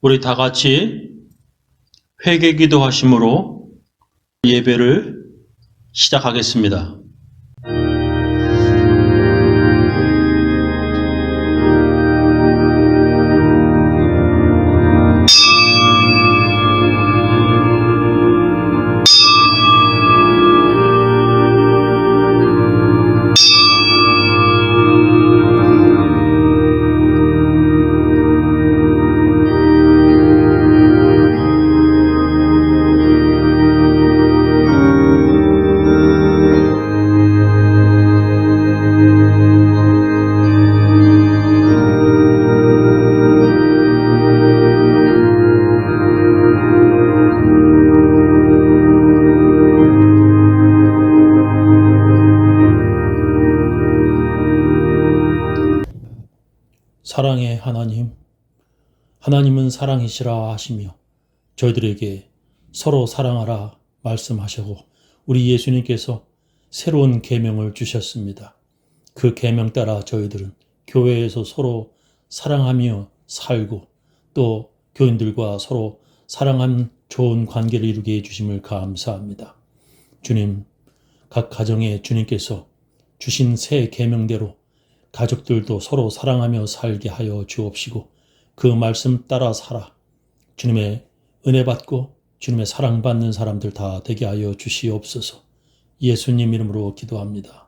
우리 다 같이 회개 기도하심으로 예배를 시작하겠습니다. 사랑이시라 하시며 저희들에게 서로 사랑하라 말씀하시고 우리 예수님께서 새로운 계명을 주셨습니다. 그 계명 따라 저희들은 교회에서 서로 사랑하며 살고 또 교인들과 서로 사랑한 좋은 관계를 이루게 해 주심을 감사합니다. 주님, 각 가정에 주님께서 주신 새 계명대로 가족들도 서로 사랑하며 살게 하여 주옵시고 그 말씀 따라 살아 주님의 은혜 받고 주님의 사랑받는 사람들 다 되게 하여 주시옵소서 예수님 이름으로 기도합니다.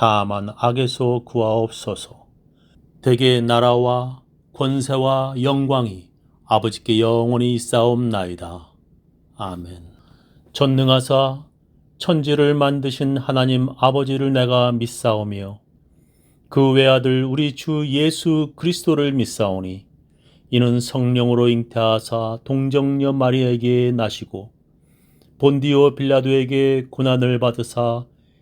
다만 악에서 구하옵소서. 대개 나라와 권세와 영광이 아버지께 영원히 있사옵나이다. 아멘. 전능하사 천지를 만드신 하나님 아버지를 내가 믿사오며 그 외아들 우리 주 예수 그리스도를 믿사오니 이는 성령으로 잉태하사 동정녀 마리아에게 나시고 본디오 빌라도에게 고난을 받으사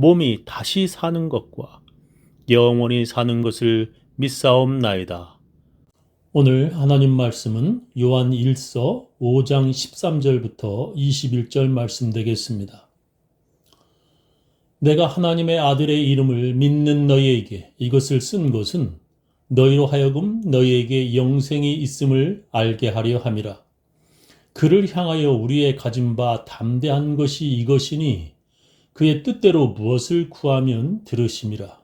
몸이 다시 사는 것과 영원히 사는 것을 믿사옵나이다. 오늘 하나님 말씀은 요한 1서 5장 13절부터 21절 말씀 되겠습니다. 내가 하나님의 아들의 이름을 믿는 너희에게 이것을 쓴 것은 너희로 하여금 너희에게 영생이 있음을 알게 하려 함이라. 그를 향하여 우리의 가진 바 담대한 것이 이것이니 그의 뜻대로 무엇을 구하면 들으심이라.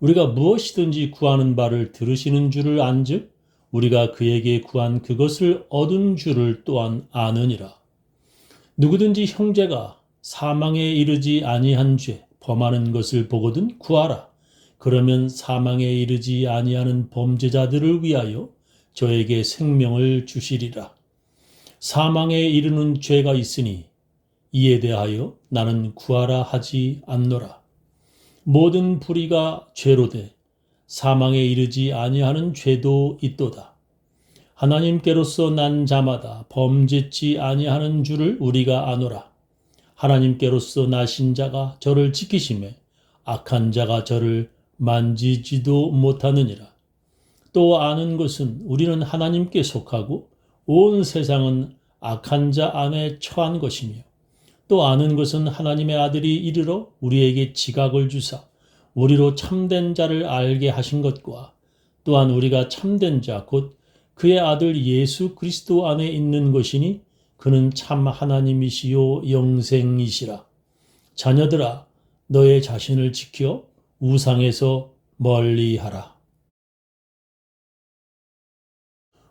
우리가 무엇이든지 구하는 바를 들으시는 줄을 안즉 우리가 그에게 구한 그것을 얻은 줄을 또한 아느니라. 누구든지 형제가 사망에 이르지 아니한 죄 범하는 것을 보거든 구하라. 그러면 사망에 이르지 아니하는 범죄자들을 위하여 저에게 생명을 주시리라. 사망에 이르는 죄가 있으니 이에 대하여 나는 구하라 하지 않노라. 모든 불의가 죄로 돼 사망에 이르지 아니하는 죄도 있도다. 하나님께로서 난 자마다 범죄치 아니하는 줄을 우리가 아노라. 하나님께로서 나신 자가 저를 지키심에 악한 자가 저를 만지지도 못하느니라. 또 아는 것은 우리는 하나님께 속하고 온 세상은 악한 자 안에 처한 것이며 또 아는 것은 하나님의 아들이 이르러 우리에게 지각을 주사 우리로 참된 자를 알게 하신 것과 또한 우리가 참된 자 곧 그의 아들 예수 그리스도 안에 있는 것이니 그는 참 하나님이시요 영생이시라. 자녀들아 너의 자신을 지켜 우상에서 멀리하라.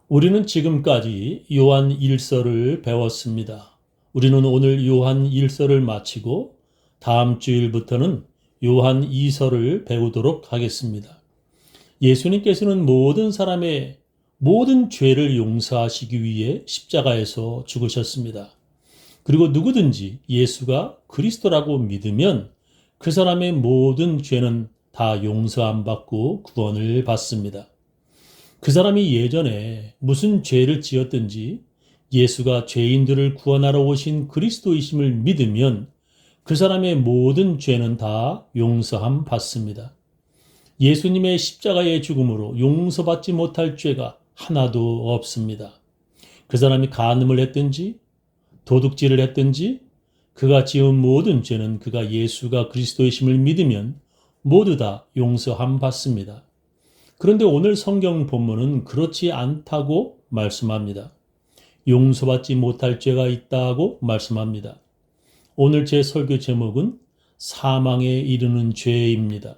우리는 지금까지 요한 1서를 배웠습니다. 우리는 오늘 요한 1서를 마치고 다음 주일부터는 요한 2서를 배우도록 하겠습니다. 예수님께서는 모든 사람의 모든 죄를 용서하시기 위해 십자가에서 죽으셨습니다. 그리고 누구든지 예수가 그리스도라고 믿으면 그 사람의 모든 죄는 다 용서함 받고 구원을 받습니다. 그 사람이 예전에 무슨 죄를 지었든지 예수가 죄인들을 구원하러 오신 그리스도이심을 믿으면 그 사람의 모든 죄는 다 용서함 받습니다. 예수님의 십자가의 죽음으로 용서받지 못할 죄가 하나도 없습니다. 그 사람이 간음을 했든지 도둑질을 했든지 그가 지은 모든 죄는 그가 예수가 그리스도이심을 믿으면 모두 다 용서함 받습니다. 그런데 오늘 성경 본문은 그렇지 않다고 말씀합니다. 용서받지 못할 죄가 있다고 말씀합니다. 오늘 제 설교 제목은 사망에 이르는 죄입니다.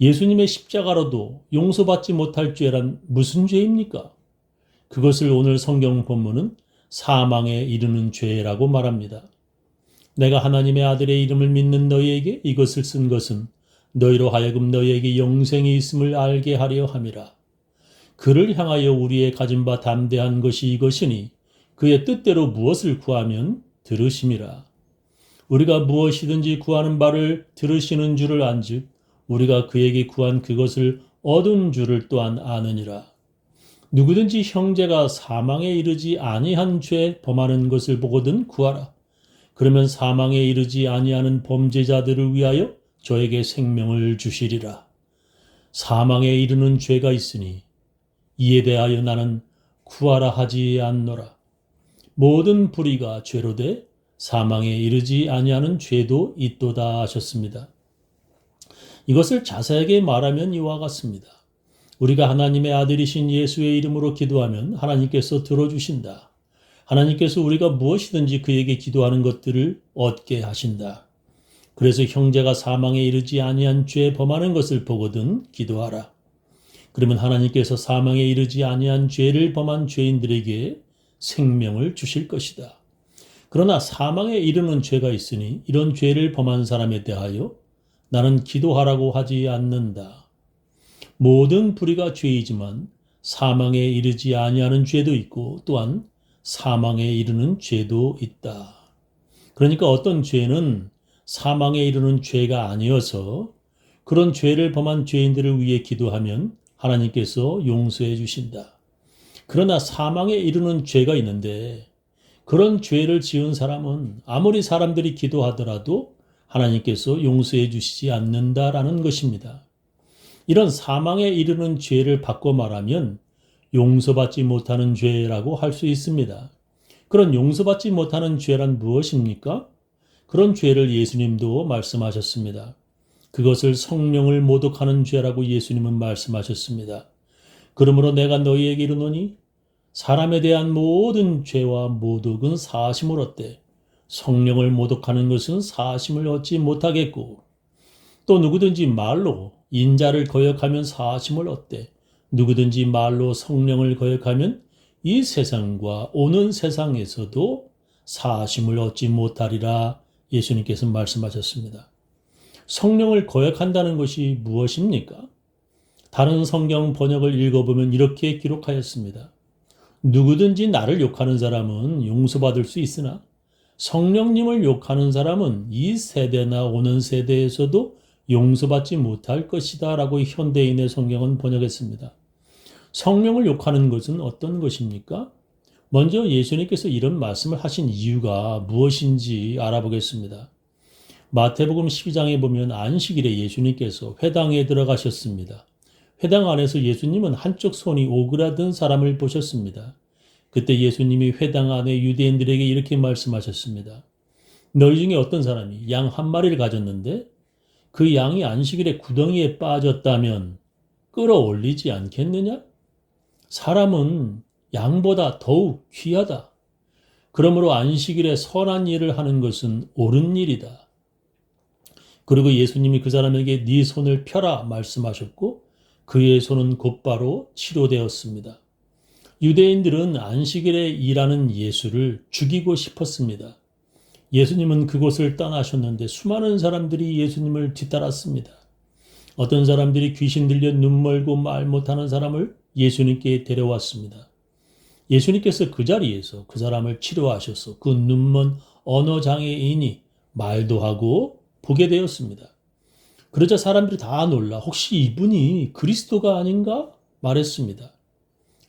예수님의 십자가로도 용서받지 못할 죄란 무슨 죄입니까? 그것을 오늘 성경 본문은 사망에 이르는 죄라고 말합니다. 내가 하나님의 아들의 이름을 믿는 너희에게 이것을 쓴 것은 너희로 하여금 너희에게 영생이 있음을 알게 하려 함이라. 그를 향하여 우리의 가진 바 담대한 것이 이것이니 그의 뜻대로 무엇을 구하면 들으심이라. 우리가 무엇이든지 구하는 바를 들으시는 줄을 안즉 우리가 그에게 구한 그것을 얻은 줄을 또한 아느니라. 누구든지 형제가 사망에 이르지 아니한 죄 범하는 것을 보거든 구하라. 그러면 사망에 이르지 아니하는 범죄자들을 위하여 저에게 생명을 주시리라. 사망에 이르는 죄가 있으니 이에 대하여 나는 구하라 하지 않노라. 모든 불의가 죄로 돼 사망에 이르지 아니하는 죄도 있도다 하셨습니다. 이것을 자세하게 말하면 이와 같습니다. 우리가 하나님의 아들이신 예수의 이름으로 기도하면 하나님께서 들어주신다. 하나님께서 우리가 무엇이든지 그에게 기도하는 것들을 얻게 하신다. 그래서 형제가 사망에 이르지 아니한 죄 범하는 것을 보거든 기도하라. 그러면 하나님께서 사망에 이르지 아니한 죄를 범한 죄인들에게 생명을 주실 것이다. 그러나 사망에 이르는 죄가 있으니 이런 죄를 범한 사람에 대하여 나는 기도하라고 하지 않는다. 모든 불의가 죄이지만 사망에 이르지 아니하는 죄도 있고 또한 사망에 이르는 죄도 있다. 그러니까 어떤 죄는 사망에 이르는 죄가 아니어서 그런 죄를 범한 죄인들을 위해 기도하면 하나님께서 용서해 주신다. 그러나 사망에 이르는 죄가 있는데 그런 죄를 지은 사람은 아무리 사람들이 기도하더라도 하나님께서 용서해 주시지 않는다라는 것입니다. 이런 사망에 이르는 죄를 바꿔 말하면 용서받지 못하는 죄라고 할 수 있습니다. 그런 용서받지 못하는 죄란 무엇입니까? 그런 죄를 예수님도 말씀하셨습니다. 그것을 성령을 모독하는 죄라고 예수님은 말씀하셨습니다. 그러므로 내가 너희에게 이르노니 사람에 대한 모든 죄와 모독은 사심을 얻되 성령을 모독하는 것은 사심을 얻지 못하겠고 또 누구든지 말로 인자를 거역하면 사심을 얻되 누구든지 말로 성령을 거역하면 이 세상과 오는 세상에서도 사심을 얻지 못하리라 예수님께서 말씀하셨습니다. 성령을 거역한다는 것이 무엇입니까? 다른 성경 번역을 읽어보면 이렇게 기록하였습니다. 누구든지 나를 욕하는 사람은 용서받을 수 있으나 성령님을 욕하는 사람은 이 세대나 오는 세대에서도 용서받지 못할 것이다 라고 현대인의 성경은 번역했습니다. 성령을 욕하는 것은 어떤 것입니까? 먼저 예수님께서 이런 말씀을 하신 이유가 무엇인지 알아보겠습니다. 마태복음 12장에 보면 안식일에 예수님께서 회당에 들어가셨습니다. 회당 안에서 예수님은 한쪽 손이 오그라든 사람을 보셨습니다. 그때 예수님이 회당 안에 유대인들에게 이렇게 말씀하셨습니다. 너희 중에 어떤 사람이 양 한 마리를 가졌는데 그 양이 안식일에 구덩이에 빠졌다면 끌어올리지 않겠느냐? 사람은 양보다 더욱 귀하다. 그러므로 안식일에 선한 일을 하는 것은 옳은 일이다. 그리고 예수님이 그 사람에게 네 손을 펴라 말씀하셨고 그의 손은 곧바로 치료되었습니다. 유대인들은 안식일에 일하는 예수를 죽이고 싶었습니다. 예수님은 그곳을 떠나셨는데 수많은 사람들이 예수님을 뒤따랐습니다. 어떤 사람들이 귀신 들려 눈 멀고 말 못하는 사람을 예수님께 데려왔습니다. 예수님께서 그 자리에서 그 사람을 치료하셔서 그 눈먼 언어 장애인이 말도 하고 보게 되었습니다. 그러자 사람들이 다 놀라 혹시 이분이 그리스도가 아닌가 말했습니다.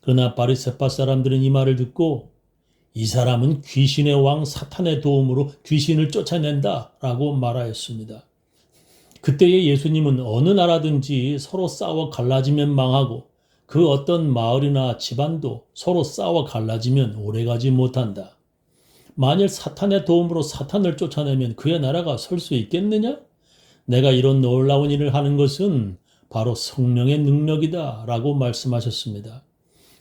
그러나 바리새파 사람들은 이 말을 듣고 이 사람은 귀신의 왕 사탄의 도움으로 귀신을 쫓아낸다 라고 말하였습니다. 그때에 예수님은 어느 나라든지 서로 싸워 갈라지면 망하고 그 어떤 마을이나 집안도 서로 싸워 갈라지면 오래가지 못한다. 만일 사탄의 도움으로 사탄을 쫓아내면 그의 나라가 설 수 있겠느냐? 내가 이런 놀라운 일을 하는 것은 바로 성령의 능력이다 라고 말씀하셨습니다.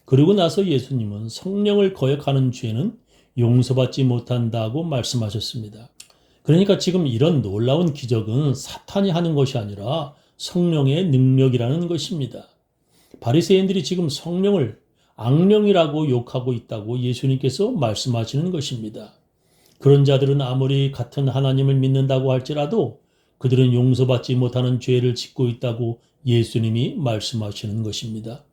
그리고 나서 예수님은 성령을 거역하는 죄는 용서받지 못한다고 말씀하셨습니다. 그러니까 지금 이런 놀라운 기적은 사탄이 하는 것이 아니라 성령의 능력이라는 것입니다. 바리새인들이 지금 성령을 악령이라고 욕하고 있다고 예수님께서 말씀하시는 것입니다. 그런 자들은 아무리 같은 하나님을 믿는다고 할지라도 그들은 용서받지 못하는 죄를 짓고 있다고 예수님이 말씀하시는 것입니다.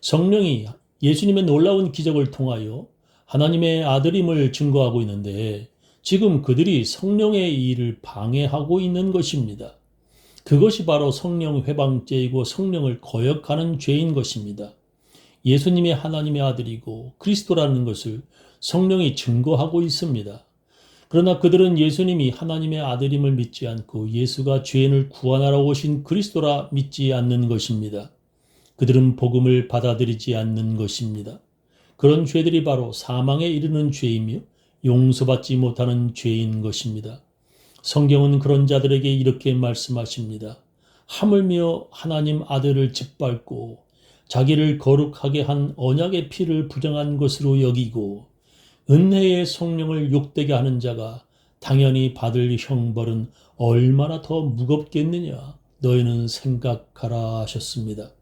성령이 예수님의 놀라운 기적을 통하여 하나님의 아들임을 증거하고 있는데 지금 그들이 성령의 일을 방해하고 있는 것입니다. 그것이 바로 성령 회방죄이고 성령을 거역하는 죄인 것입니다. 예수님의 하나님의 아들이고 그리스도라는 것을 성령이 증거하고 있습니다. 그러나 그들은 예수님이 하나님의 아들임을 믿지 않고 예수가 죄인을 구원하러 오신 그리스도라 믿지 않는 것입니다. 그들은 복음을 받아들이지 않는 것입니다. 그런 죄들이 바로 사망에 이르는 죄이며 용서받지 못하는 죄인 것입니다. 성경은 그런 자들에게 이렇게 말씀하십니다. 하물며 하나님 아들을 짓밟고 자기를 거룩하게 한 언약의 피를 부정한 것으로 여기고 은혜의 성령을 욕되게 하는 자가 당연히 받을 형벌은 얼마나 더 무겁겠느냐 너희는 생각하라 하셨습니다.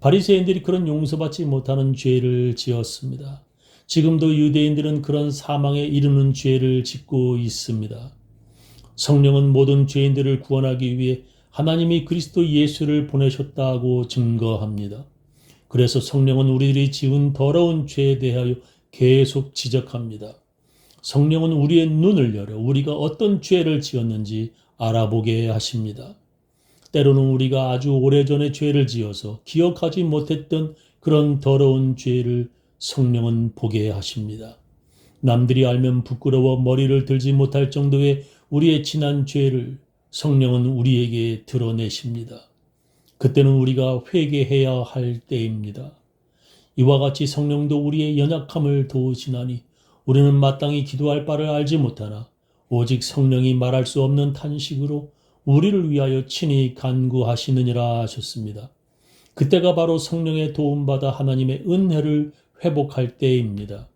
바리새인들이 그런 용서받지 못하는 죄를 지었습니다. 지금도 유대인들은 그런 사망에 이르는 죄를 짓고 있습니다. 성령은 모든 죄인들을 구원하기 위해 하나님이 그리스도 예수를 보내셨다고 증거합니다. 그래서 성령은 우리들이 지은 더러운 죄에 대하여 계속 지적합니다. 성령은 우리의 눈을 열어 우리가 어떤 죄를 지었는지 알아보게 하십니다. 때로는 우리가 아주 오래전에 죄를 지어서 기억하지 못했던 그런 더러운 죄를 성령은 보게 하십니다. 남들이 알면 부끄러워 머리를 들지 못할 정도의 우리의 지난 죄를 성령은 우리에게 드러내십니다. 그때는 우리가 회개해야 할 때입니다. 이와 같이 성령도 우리의 연약함을 도우시나니 우리는 마땅히 기도할 바를 알지 못하나 오직 성령이 말할 수 없는 탄식으로 우리를 위하여 친히 간구하시느니라 하셨습니다. 그때가 바로 성령의 도움받아 하나님의 은혜를 회복할 때입니다.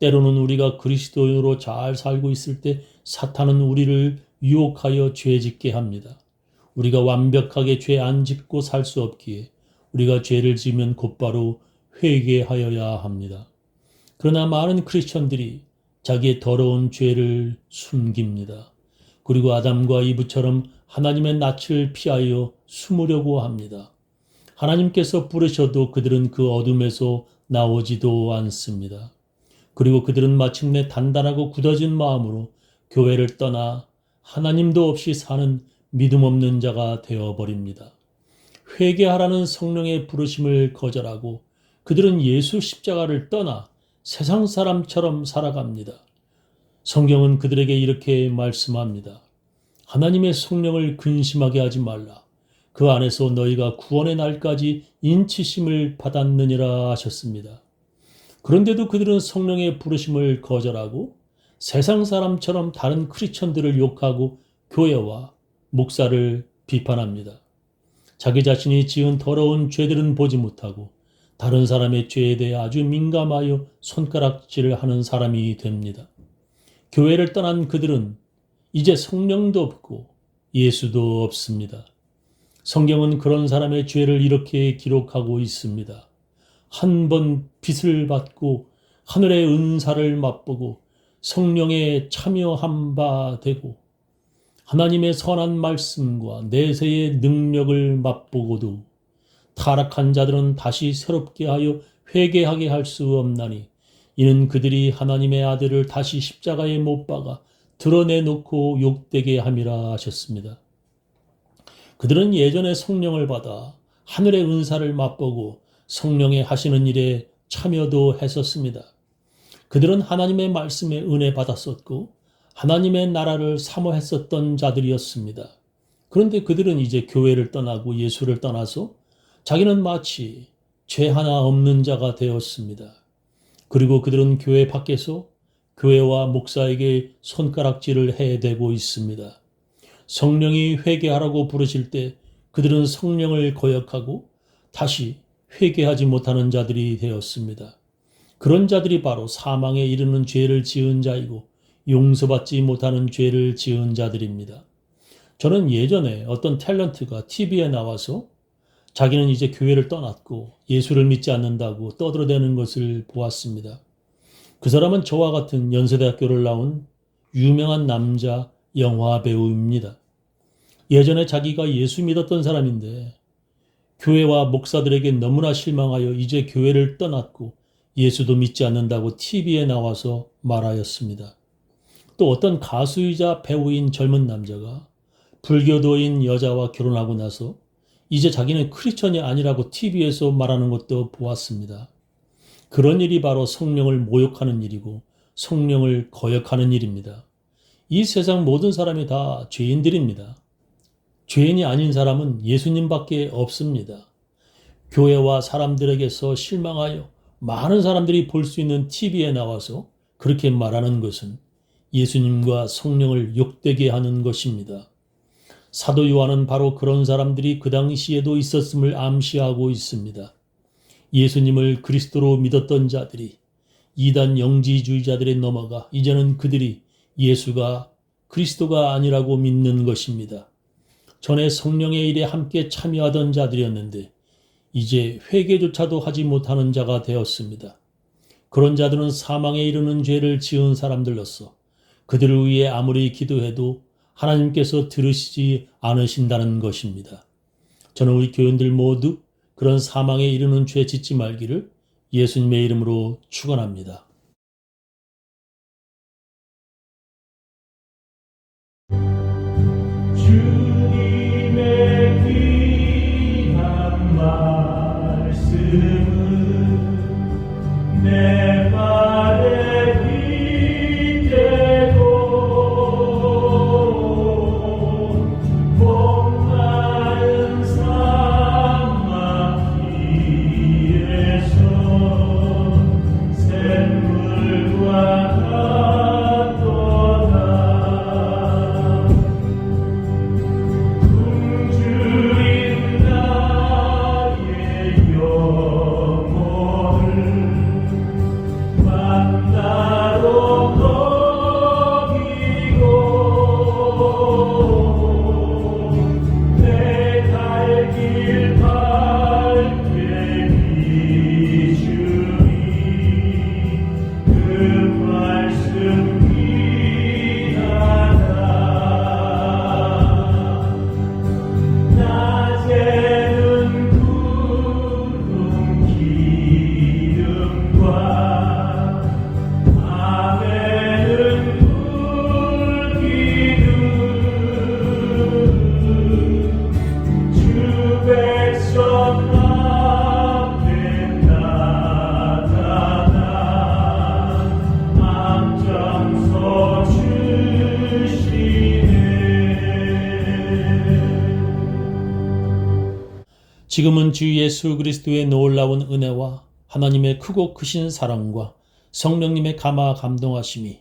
때로는 우리가 그리스도인으로 잘 살고 있을 때 사탄은 우리를 유혹하여 죄 짓게 합니다. 우리가 완벽하게 죄 안 짓고 살 수 없기에 우리가 죄를 지으면 곧바로 회개하여야 합니다. 그러나 많은 크리스천들이 자기의 더러운 죄를 숨깁니다. 그리고 아담과 이브처럼 하나님의 낯을 피하여 숨으려고 합니다. 하나님께서 부르셔도 그들은 그 어둠에서 나오지도 않습니다. 그리고 그들은 마침내 단단하고 굳어진 마음으로 교회를 떠나 하나님도 없이 사는 믿음 없는 자가 되어 버립니다. 회개하라는 성령의 부르심을 거절하고 그들은 예수 십자가를 떠나 세상 사람처럼 살아갑니다. 성경은 그들에게 이렇게 말씀합니다. 하나님의 성령을 근심하게 하지 말라. 그 안에서 너희가 구원의 날까지 인치심을 받았느니라 하셨습니다. 그런데도 그들은 성령의 부르심을 거절하고 세상 사람처럼 다른 크리스천들을 욕하고 교회와 목사를 비판합니다. 자기 자신이 지은 더러운 죄들은 보지 못하고 다른 사람의 죄에 대해 아주 민감하여 손가락질을 하는 사람이 됩니다. 교회를 떠난 그들은 이제 성령도 없고 예수도 없습니다. 성경은 그런 사람의 죄를 이렇게 기록하고 있습니다. 한번 빚을 받고 하늘의 은사를 맛보고 성령에 참여한 바 되고 하나님의 선한 말씀과 내세의 능력을 맛보고도 타락한 자들은 다시 새롭게 하여 회개하게 할 수 없나니 이는 그들이 하나님의 아들을 다시 십자가에 못 박아 드러내놓고 욕되게 함이라 하셨습니다. 그들은 예전에 성령을 받아 하늘의 은사를 맛보고 성령의 하시는 일에 참여도 했었습니다. 그들은 하나님의 말씀에 은혜 받았었고 하나님의 나라를 사모했었던 자들이었습니다. 그런데 그들은 이제 교회를 떠나고 예수를 떠나서 자기는 마치 죄 하나 없는 자가 되었습니다. 그리고 그들은 교회 밖에서 교회와 목사에게 손가락질을 해대고 있습니다. 성령이 회개하라고 부르실 때 그들은 성령을 거역하고 다시 회개하지 못하는 자들이 되었습니다. 그런 자들이 바로 사망에 이르는 죄를 지은 자이고 용서받지 못하는 죄를 지은 자들입니다. 저는 예전에 어떤 탤런트가 TV에 나와서 자기는 이제 교회를 떠났고 예수를 믿지 않는다고 떠들어대는 것을 보았습니다. 그 사람은 저와 같은 연세대학교를 나온 유명한 남자 영화 배우입니다. 예전에 자기가 예수 믿었던 사람인데 교회와 목사들에게 너무나 실망하여 이제 교회를 떠났고 예수도 믿지 않는다고 TV에 나와서 말하였습니다. 또 어떤 가수이자 배우인 젊은 남자가 불교도인 여자와 결혼하고 나서 이제 자기는 크리스천이 아니라고 TV에서 말하는 것도 보았습니다. 그런 일이 바로 성령을 모욕하는 일이고 성령을 거역하는 일입니다. 이 세상 모든 사람이 다 죄인들입니다. 죄인이 아닌 사람은 예수님밖에 없습니다. 교회와 사람들에게서 실망하여 많은 사람들이 볼 수 있는 TV에 나와서 그렇게 말하는 것은 예수님과 성령을 욕되게 하는 것입니다. 사도 요한은 바로 그런 사람들이 그 당시에도 있었음을 암시하고 있습니다. 예수님을 그리스도로 믿었던 자들이 이단 영지주의자들에 넘어가 이제는 그들이 예수가 그리스도가 아니라고 믿는 것입니다. 전에 성령의 일에 함께 참여하던 자들이었는데 이제 회개조차도 하지 못하는 자가 되었습니다. 그런 자들은 사망에 이르는 죄를 지은 사람들로서 그들을 위해 아무리 기도해도 하나님께서 들으시지 않으신다는 것입니다. 저는 우리 교인들 모두 그런 사망에 이르는 죄 짓지 말기를 예수님의 이름으로 축원합니다. 지금은 주 예수 그리스도의 놀라운 은혜와 하나님의 크고 크신 사랑과 성령님의 감화 감동하심이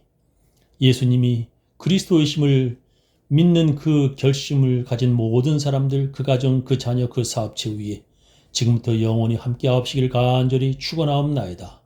예수님이 그리스도이심을 믿는 그 결심을 가진 모든 사람들, 그 가정, 그 자녀, 그 사업체 위에 지금부터 영원히 함께 하옵시길 간절히 축원하옵나이다.